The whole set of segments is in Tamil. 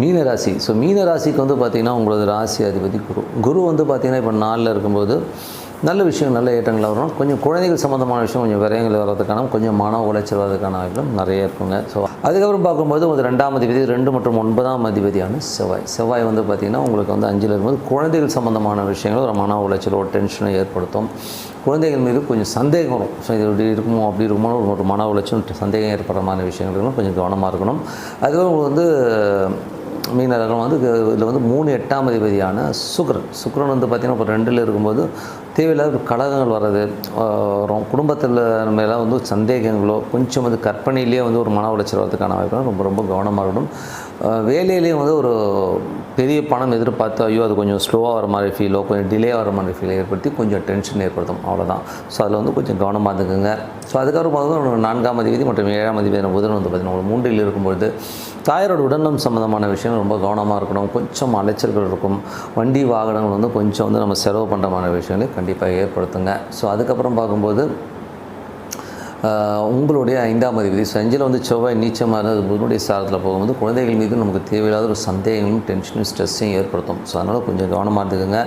மீன ராசி ஸோ மீன ராசிக்கு வந்து பார்த்திங்கன்னா உங்களது ராசி அதிபதி குரு. குரு வந்து பார்த்திங்கன்னா இப்போ நாளில் இருக்கும்போது நல்ல விஷயம் நல்ல ஏற்றங்கள் வரும். கொஞ்சம் குழந்தைகள் சம்மந்தமான விஷயம் கொஞ்சம் விரயங்கள் வர்றதுக்கான கொஞ்சம் மன உளைச்சல் வர்றதுக்கான வாய்ப்பும் நிறைய இருக்குங்க. ஸோ அதுக்கப்புறம் பார்க்கும்போது ஒரு ரெண்டாம் அதிபதி ரெண்டு மற்றும் ஒன்பதாம் அதிபதியான செவ்வாய். செவ்வாய் வந்து பார்த்திங்கன்னா உங்களுக்கு வந்து அஞ்சில் இருக்கும்போது குழந்தைகள் சம்மந்தமான விஷயங்கள் ஒரு மன உளைச்சலும் ஒரு டென்ஷனை ஏற்படுத்தும். குழந்தைகள் மீது கொஞ்சம் சந்தேகம் வரும். ஸோ இது இப்படி இருக்குமோ அப்படி இருக்குமோ ஒரு மன உளைச்சல் சந்தேகம் ஏற்படுற மாதிரி விஷயங்களும் கொஞ்சம் கவனமாக இருக்கணும். அதுக்கப்புறம் உங்களுக்கு வந்து மீன வந்து இதில் வந்து மூணு எட்டாம் அதிபதியான சுக்ரன். சுக்ரன் வந்து பார்த்திங்கன்னா இப்போ ரெண்டில் இருக்கும்போது தேவையில்லாத கழகங்கள் வர்றது வரும். குடும்பத்தில் மேலே வந்து சந்தேகங்களோ கொஞ்சம் வந்து கற்பனையிலேயே வந்து ஒரு மன உளைச்சல் வரதுக்கான வாய்ப்பு ரொம்ப ரொம்ப கவனமாக இருக்கணும். வேலையிலேயும் வந்து ஒரு பெரிய பணம் எதிர்பார்த்து ஐயோ அது கொஞ்சம் ஸ்லோவாக வர மாதிரி ஃபீலோ கொஞ்சம் டிலே வர மாதிரி ஃபீல் ஏற்படுத்தி கொஞ்சம் டென்ஷன் ஏற்படுத்தும். அவ்வளோதான் ஸோ அதில் வந்து கொஞ்சம் கவனமாக இருந்துக்குங்க. ஸோ அதுக்கப்புறம் பார்த்தீங்கன்னா நான்காம் அதிபதி மற்றும் ஏழாம் அதிபதி புதன் வந்து பார்த்திங்கன்னா ஒரு மூன்றில் இருக்கும்பொழுது தாயாரோட உடல்நலம் சம்மந்தமான விஷயம் ரொம்ப கவனமாக இருக்கணும். கொஞ்சம் அலைச்சல்கள் இருக்கும். வண்டி வாகனங்கள் வந்து கொஞ்சம் வந்து நம்ம செலவு பண்ணுற மாதிரி விஷயங்களை கண்டிப்பாக ஏற்படுத்துங்க. ஸோ அதுக்கப்புறம் பார்க்கும்போது உங்களுடைய ஐந்தாம் அதிபதி ஸோ வந்து செவ்வாய் நீச்சமாக இருந்தது புதனுடைய சாரத்தில் போகும்போது குழந்தைகள் மீது நமக்கு தேவையில்லாத ஒரு சந்தேகங்களும் டென்ஷனும் ஸ்ட்ரெஸ்ஸையும் ஏற்படுத்தும். ஸோ அதனால் கொஞ்சம் கவனமாக இருந்துக்குங்க.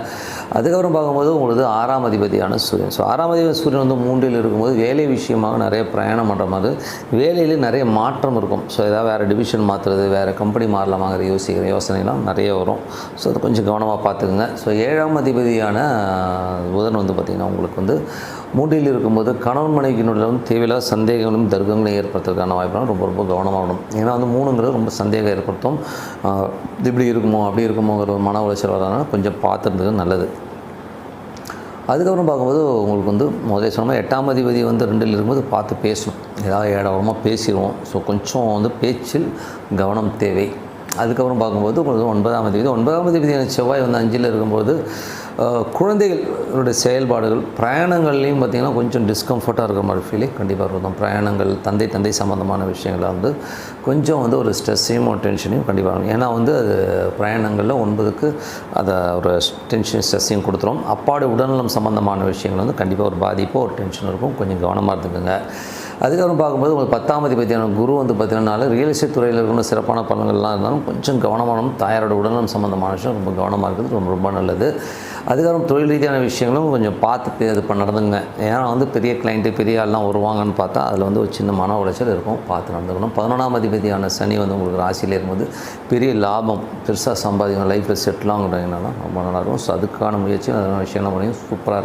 அதுக்கப்புறம் பார்க்கும்போது உங்களுக்கு ஆறாம் அதிபதியான சூரியன். ஸோ ஆறாம் அதிபதி சூரியன் வந்து மூன்றில் இருக்கும்போது வேலை விஷயமாக நிறைய பிரயாணம் பண்ணுற மாதிரி வேலையில் நிறைய மாற்றம் இருக்கும். ஸோ ஏதாவது வேறு டிவிஷன் மாற்றுறது வேறு கம்பெனி மாறலாமாங்கிற யோசிக்கிற யோசனைலாம் நிறைய வரும். ஸோ அது கொஞ்சம் கவனமாக பார்த்துக்குங்க. ஸோ ஏழாம் அதிபதியான புதன் வந்து பார்த்திங்கன்னா உங்களுக்கு வந்து மூன்றில் இருக்கும்போது கணவன் மனைவியினுடைய வந்து தேவையில்லாத சந்தேகங்களும் தர்க்கங்களும் ஏற்படுத்துறதுக்கான வாய்ப்புலாம் ரொம்ப ரொம்ப கவனமாக இருக்கணும். ஏன்னா வந்து மூணுங்கிறது ரொம்ப சந்தேகம் ஏற்படுத்தும். இது இப்படி இருக்குமோ அப்படி இருக்குமோங்கிற ஒரு மன உளைச்சல் வரதுனால கொஞ்சம் பார்த்துருந்தது நல்லது. அதுக்கப்புறம் பார்க்கும்போது உங்களுக்கு வந்து முதல்ல சொன்னால் எட்டாம் அதிபதி வந்து ரெண்டில் இருக்கும்போது பார்த்து பேசணும். ஏதாவது ஏடவரமாக பேசிடுவோம் ஸோ கொஞ்சம் வந்து பேச்சில் கவனம் தேவை. அதுக்கப்புறம் பார்க்கும்போது உங்களுக்கு ஒன்பதாம் தேதி ஒன்பதாம் தேதி செவ்வாய் வந்து அஞ்சில் இருக்கும்போது குழந்தைகளுடைய செயல்பாடுகள் பிரயாணங்கள்லேயும் பார்த்திங்கன்னா கொஞ்சம் டிஸ்கம்ஃபர்ட்டாக இருக்கிற மாதிரி ஃபீலிங் கண்டிப்பாக இருக்கும். பிரயாணங்கள் தந்தை தந்தை சம்மந்தமான விஷயங்களை வந்து கொஞ்சம் வந்து ஒரு ஸ்ட்ரெஸ்ஸையும் ஒரு டென்ஷனையும் கண்டிப்பாக இருக்கும். ஏன்னா வந்து அது பிரயாணங்களில் ஒன்பதுக்கு அதை ஒரு டென்ஷன் ஸ்ட்ரெஸ்ஸையும் கொடுத்துரும். அப்பாடு உடல்நலம் சம்மந்தமான விஷயங்கள் வந்து கண்டிப்பாக ஒரு பாதிப்போ ஒரு டென்ஷன் இருக்கும். கொஞ்சம் கவனமாக இருந்துக்குங்க. அதுக்கப்புறம் பார்க்கும்போது உங்களுக்கு பத்தாம் அதிபதியான குரு வந்து பார்த்தீங்கன்னா ரியல் எஸ்டேட் துறையில் இருக்கணும் சிறப்பான பலன்கள்லாம் இருந்தாலும் கொஞ்சம் கவனமானும் தாயாரோட உடல்நலம் சம்மந்தமான விஷயம் ரொம்ப கவனமாக இருக்கிறது ரொம்ப ரொம்ப நல்லது. அதுக்கப்புறம் தொழில் ரீதியான விஷயங்களும் கொஞ்சம் பார்த்து இது பண்ண நடந்துங்க. ஏன்னா வந்து பெரிய கிளைண்ட்டு பெரிய ஆள்லாம் வருவாங்கன்னு பார்த்தா அதில் வந்து ஒரு சின்ன மன உளைச்சல் இருக்கும். பார்த்து நடந்துக்கணும். பதினொன்றாம் அதிபதியான சனி வந்து உங்களுக்கு ராசியில் இருக்கும்போது பெரிய லாபம் பெருசாக சம்பாதிக்கணும் லைஃப்பில் செட்டில் ஆகுறதுனால ரொம்ப நல்லாயிருக்கும் ஸோ அதுக்கான முயற்சி அதனால விஷயம்லாம் பண்ணி சூப்பராக இருக்கும்